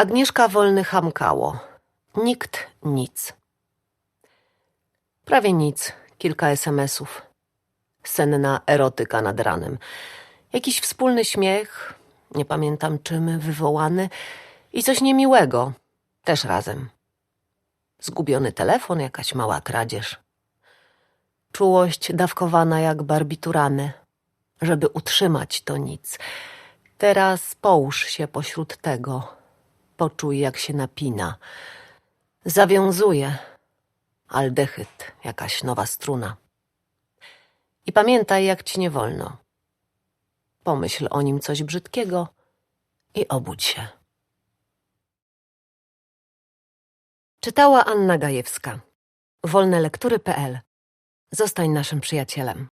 Agnieszka Wolny hamkało. Nikt nic. Prawie nic. Kilka SMS-ów. Senna erotyka nad ranem. Jakiś wspólny śmiech, nie pamiętam czym, wywołany i coś niemiłego, też razem. Zgubiony telefon, jakaś mała kradzież. Czułość dawkowana jak barbiturany, żeby utrzymać to nic. Teraz połóż się pośród tego. Poczuj, jak się napina. Zawiązuje. Aldehyd, jakaś nowa struna. I pamiętaj, jak ci nie wolno. Pomyśl o nim coś brzydkiego i obudź się. Czytała Anna Gajewska. Wolnelektury.pl Zostań naszym przyjacielem.